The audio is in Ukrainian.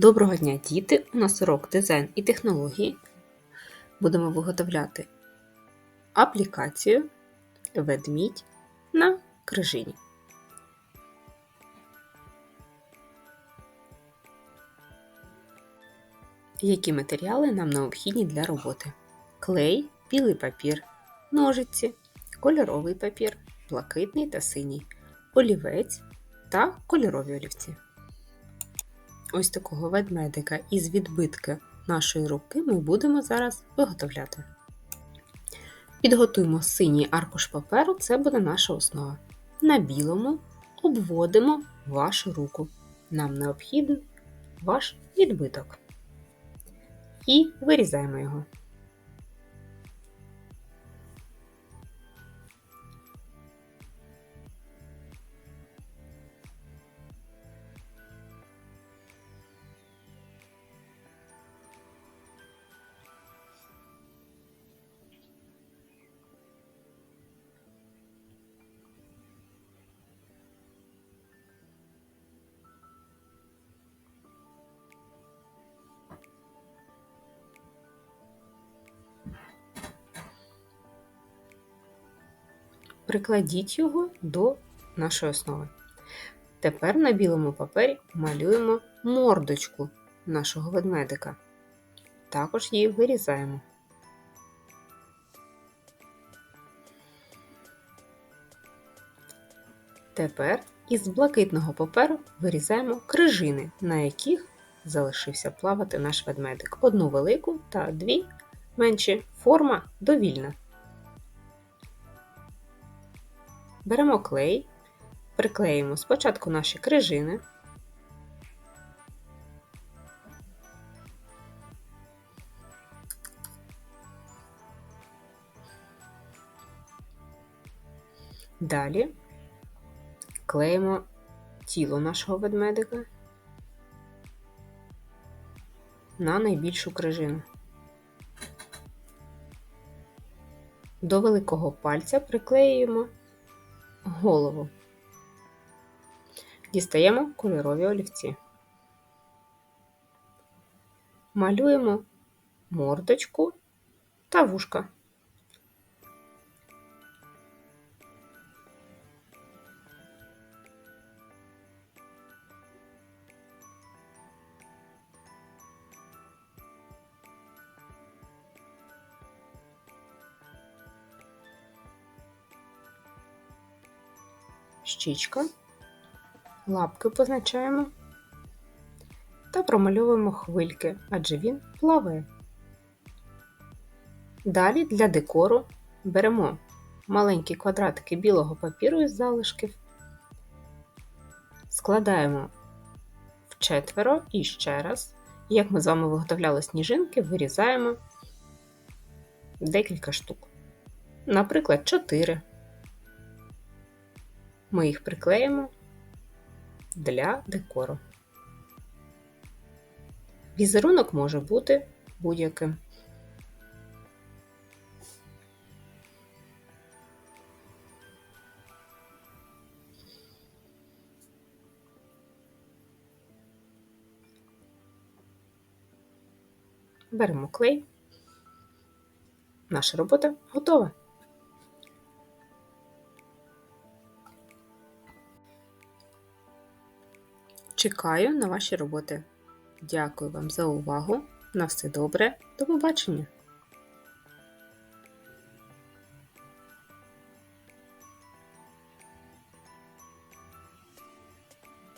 Доброго дня, діти! У нас урок дизайн і технології. Будемо виготовляти аплікацію ведмідь на крижині. Які матеріали нам необхідні для роботи? Клей, білий папір, ножиці, кольоровий папір, блакитний та синій, олівець та кольорові олівці. Ось такого ведмедика із відбитки нашої руки ми будемо зараз виготовляти. Підготуємо синій аркуш паперу, це буде наша основа. На білому обводимо вашу руку. Нам необхідний ваш відбиток. І вирізаємо його. Прикладіть його до нашої основи. Тепер на білому папері малюємо мордочку нашого ведмедика. Також її вирізаємо. Тепер із блакитного паперу вирізаємо крижини, на яких залишився плавати наш ведмедик. Одну велику та дві менші. Форма довільна. Беремо клей, приклеїмо спочатку наші крижини. Далі клеїмо тіло нашого ведмедика на найбільшу крижину. До великого пальця приклеюємо голову. Дістаємо кольорові олівці. Малюємо мордочку та вушка. Щічка, лапки позначаємо та промальовуємо хвильки, адже він плаває. Далі для декору беремо маленькі квадратики білого папіру із залишків, складаємо в четверо і ще раз, як ми з вами виготовляли сніжинки, вирізаємо декілька штук. Наприклад, 4. Ми їх приклеїмо для декору. Візерунок може бути будь-яким. Беремо клей. Наша робота готова. Чекаю на ваші роботи. Дякую вам за увагу. На все добре. До побачення!